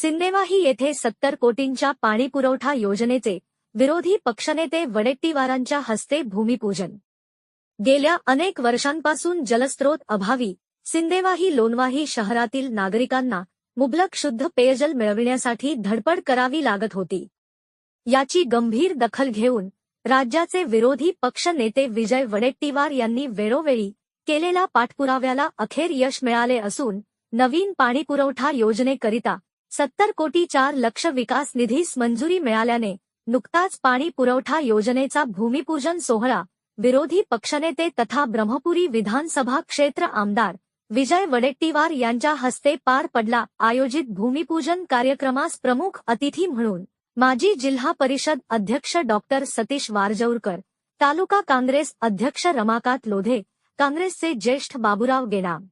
सिंदेवाही येथे सत्तर कोटींच्या पाणीपुरवठा योजनेचे विरोधी पक्षनेते वडेट्टीवारांच्या हस्ते भूमिपूजन. गेल्या अनेक वर्षांपासून जलस्रोत अभावी सिंदेवाही लोणवाही शहरातील नागरिकांना मुबलक शुद्ध पेयजल मिळविण्यासाठी धडपड करावी लागत होती. याची गंभीर दखल घेऊन राज्याचे विरोधी पक्ष नेते विजय वडेट्टीवार यांनी वेळोवेळी केलेल्या पाठपुराव्याला अखेर यश मिळाले असून नवीन पाणीपुरवठा योजनेकरिता सत्तर कोटी चार लक्ष विकास निधीस मंजुरी मिळाल्याने नुकताच पाणी पुरवठा योजनेचा भूमिपूजन सोहळा. विरोधी पक्षनेते तथा ब्रह्मपुरी विधानसभा क्षेत्र आमदार विजय वडेट्टीवार यांच्या हस्ते पार पडला आयोजित भूमिपूजन कार्यक्रमास प्रमुख अतिथी म्हणून माजी जिल्हा परिषद अध्यक्ष डॉक्टर सतीश वारजौरकर तालुका काँग्रेस अध्यक्ष रमाकांत लोधे काँग्रेसचे ज्येष्ठ बाबुराव गेडाम.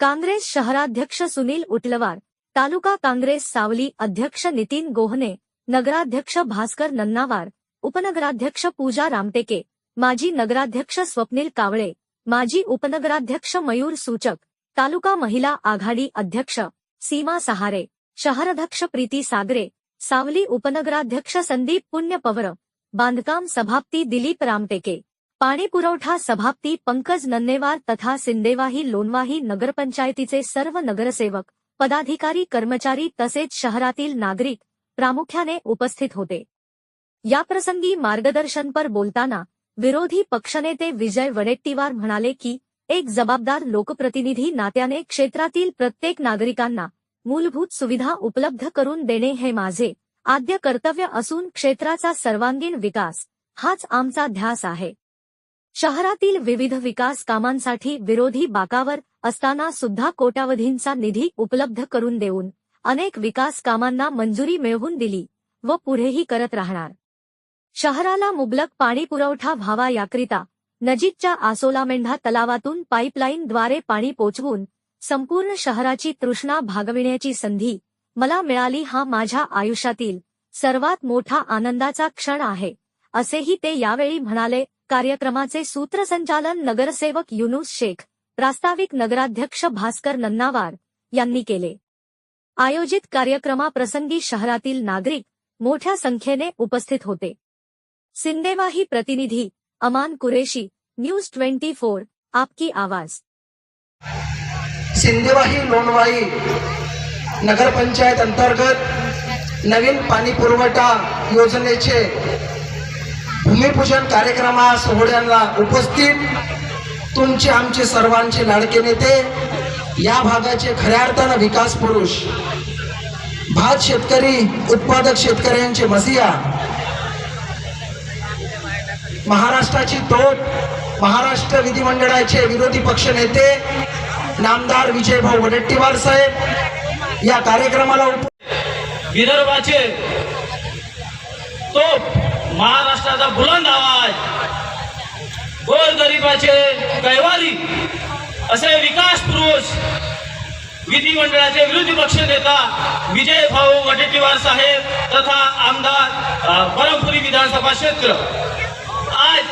काँग्रेस शहराध्यक्ष सुनील उटलवार तालुका काँग्रेस सावली अध्यक्ष नितीन गोहने नगराध्यक्ष भास्कर नन्नावार उपनगराध्यक्ष पूजा रामटेके माजी नगराध्यक्ष स्वप्नील कावळे माजी उपनगराध्यक्ष मयूर सूचक तालुका महिला आघाडी अध्यक्ष सीमा सहारे शहराध्यक्ष प्रीती सागरे सावली उपनगराध्यक्ष संदीप पुण्यपवर बांधकाम सभापती दिलीप रामटेके पाणी पुरवठा सभापती पंकज नन्नेवार तथा सिंदेवाही लोणवाही नगरपंचायतीचे सर्व नगरसेवक पदाधिकारी कर्मचारी तसेच शहरातील नागरिक प्रामुख्याने उपस्थित होते. याप्रसंगी मार्गदर्शनपर बोलताना विरोधी पक्षनेते विजय वडेट्टीवार म्हणाले की एक जबाबदार लोकप्रतिनिधी नात्याने क्षेत्रातील प्रत्येक नागरिकांना मूलभूत सुविधा उपलब्ध करून देणे हे माझे आद्य कर्तव्य असून क्षेत्राचा सर्वांगीण विकास हाच आमचा ध्यास आहे. शहरातील विविध विकास कामांसाठी विरोधी बाकावर असताना सुद्धा कोट्यावधींचा निधी उपलब्ध करून देऊन अनेक विकास कामांना मंजुरी मिळवून दिली व पुढेही करत राहणार. शहराला मुबलक पाणीपुरवठा व्हावा याकरिता नजीकच्या आसोला मेंढा तलावातून पाईपलाईनद्वारे पाणी पोचवून संपूर्ण शहराची तृष्णा भागविण्याची संधी मला मिळाली हा माझ्या आयुष्यातील सर्वात मोठा आनंदाचा क्षण आहे असेही ते यावेळी म्हणाले. कार्यक्रमाचे सूत्रसंचालन नगरसेवक युनुस शेख प्रास्ताविक नगराध्यक्ष भास्कर नन्नावार यांनी केले. आयोजित कार्यक्रमाप्रसंगी शहरातील नागरिक मोठ्या संख्येने उपस्थित होते. सिंदेवाही प्रतिनिधी Aman Qureshi News Twenty Four आपकी आवाज. सिंदेवाही लोणवाई नगरपंचायत अंतर्गत नवीन पाणी पुरवठा योजनेचे भूमिपूजन कार्यक्रमा सोहळ्यांना उपस्थित तुमचे आमचे सर्वांचे लाडके नेते या भागाचे खऱ्या अर्थानं विकास पुरुष भात शेतकरी उत्पादक शेतकऱ्यांचे मसिया महाराष्ट्राची तोट महाराष्ट्र विधिमंडळाचे विरोधी पक्ष नेते नामदार विजयभाऊ वडेट्टीवार साहेब या कार्यक्रमाला विदर्भाचे तो महाराष्ट्राचा बुलंद आवाज. गोरगरिबाचे कैवारी असे विकास पुरुष विधिमंडळाचे विरोधी पक्ष नेता विजय भाऊ वडेट्टीवार साहेब तथा आमदार परमपुरी विधानसभा क्षेत्र. आज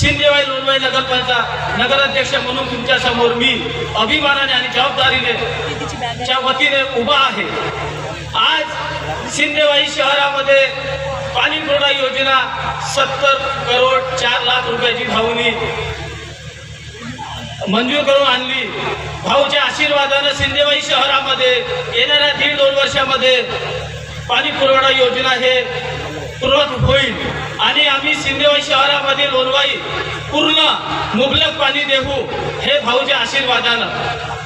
शिंदेवाई लोणवाई नगरपंचायत नगराध्यक्ष म्हणून तुमच्यासमोर मी अभिमानाने आणि जबाबदारीने च्या वतीने उभा आहे. आज शिंदेवाई शहरामध्ये पाणी पुरवठा योजना सत्तर करोड चार लाख रुपयाची भाऊनी मंजूर करून आणली. भाऊच्या आशीर्वादानं सिंदेवाई शहरामध्ये येणाऱ्या दीड दोन वर्षामध्ये पाणी पुरवठा योजना हे पूर्वत होईल. आणि आम्ही सिंदेवाई शहरामध्ये लोणवाई पूर्ण मुबलक पाणी देऊ हे भाऊच्या आशीर्वादानं.